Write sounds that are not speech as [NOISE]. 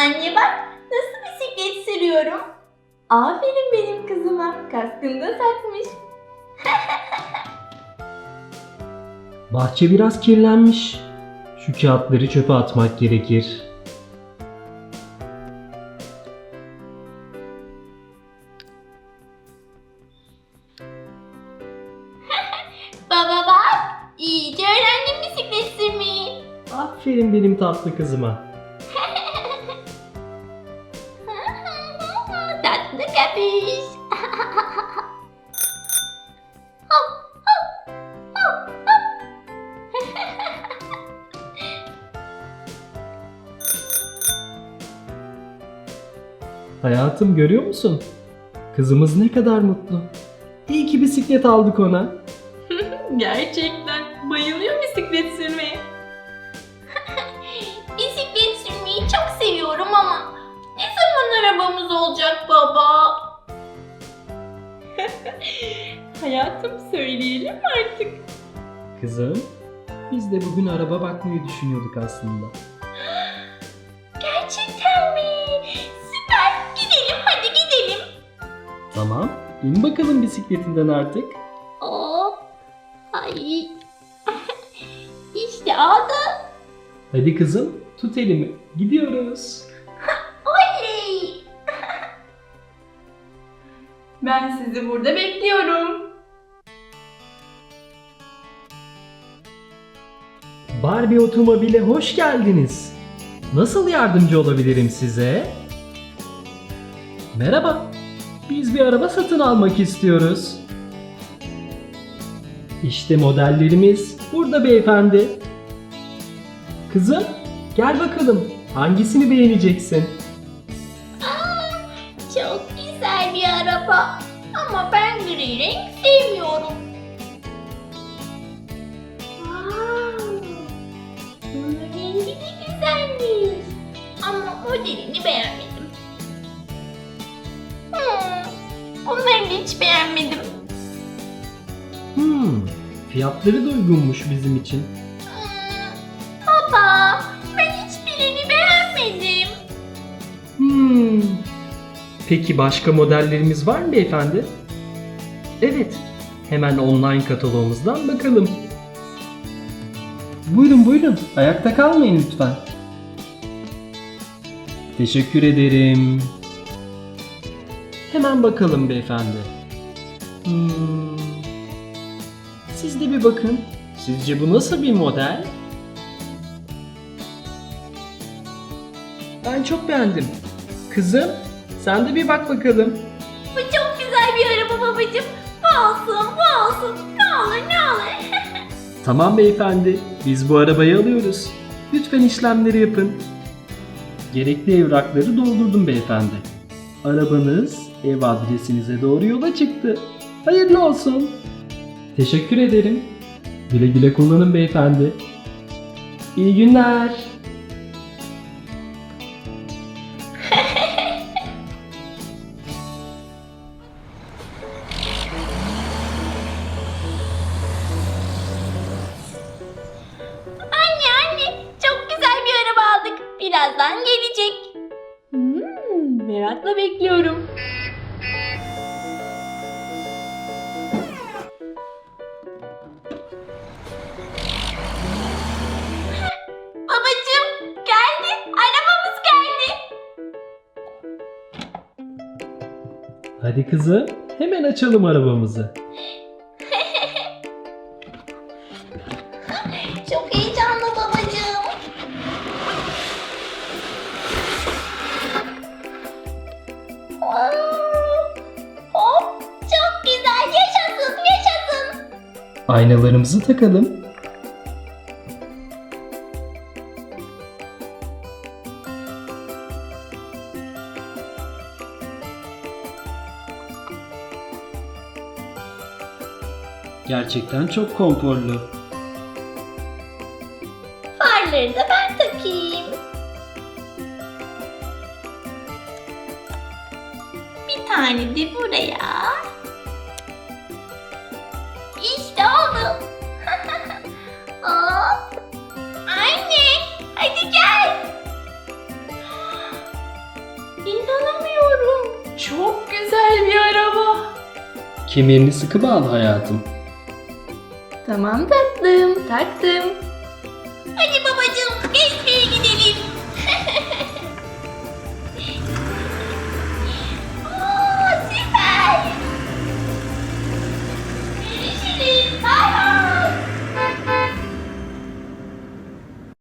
Anne bak nasıl bisiklet sürüyorum. Aferin benim kızıma. Kaskını da takmış. [LAUGHS] Bahçe biraz kirlenmiş. Şu kağıtları çöpe atmak gerekir. [LAUGHS] Baba bak iyice öğrendim bisiklet sürmeyi. Aferin benim tatlı kızıma. Hayatım görüyor musun? Kızımız ne kadar mutlu. İyi ki bisiklet aldık ona. [LAUGHS] Gerçekten bayılıyor bisiklet sürmeye. [LAUGHS] Bisiklet sürmeyi çok seviyorum ama ne zaman arabamız olacak baba? [LAUGHS] Hayatım söyleyelim artık? Kızım, biz de bugün araba bakmayı düşünüyorduk aslında. Tamam, in bakalım bisikletinden artık. Oo. Ay. [LAUGHS] işte aldı. Hadi kızım, tut elimi. Gidiyoruz. [LAUGHS] Oley. [LAUGHS] Ben sizi burada bekliyorum. Barbie Otomobile hoş geldiniz. Nasıl yardımcı olabilirim size? Merhaba. Biz bir araba satın almak istiyoruz. İşte modellerimiz burada beyefendi. Kızım, gel bakalım. Hangisini beğeneceksin? Çok güzel bir araba. Ama ben gri renk sevmiyorum. Fiyatları da uygunmuş bizim için. Hmm. Baba, ben hiçbirini beğenmedim. Hmm. Peki başka modellerimiz var mı beyefendi? Evet. Hemen online kataloğumuzdan bakalım. Buyurun buyurun. Ayakta kalmayın lütfen. Teşekkür ederim. Hemen bakalım beyefendi. Hmm. Siz de bir bakın. Sizce bu nasıl bir model? Ben çok beğendim. Kızım, sen de bir bak bakalım. Bu çok güzel bir araba babacığım. Bu olsun, bu olsun. Ne olur, ne olur. [LAUGHS] Tamam beyefendi, biz bu arabayı alıyoruz. Lütfen işlemleri yapın. Gerekli evrakları doldurdum beyefendi. Arabanız ev adresinize doğru yola çıktı. Hayırlı olsun. Teşekkür ederim. Güle güle kullanın beyefendi. İyi günler. [LAUGHS] Anne anne çok güzel bir araba aldık. Birazdan gelecek. Hmm, merakla bekliyorum. Hadi kızım, hemen açalım arabamızı. [LAUGHS] Çok heyecanlı babacığım. Hop, çok güzel. Yaşasın, yaşasın. Aynalarımızı takalım. Gerçekten çok konforlu. Farları da ben takayım. Bir tane de buraya. İşte oldu. [LAUGHS] Hop. Anne, hadi gel. İnanamıyorum. Çok güzel bir araba. Kemerini sıkı bağlı hayatım. Tamam tatlım, taktım. Hadi babacığım gezmeye gidelim.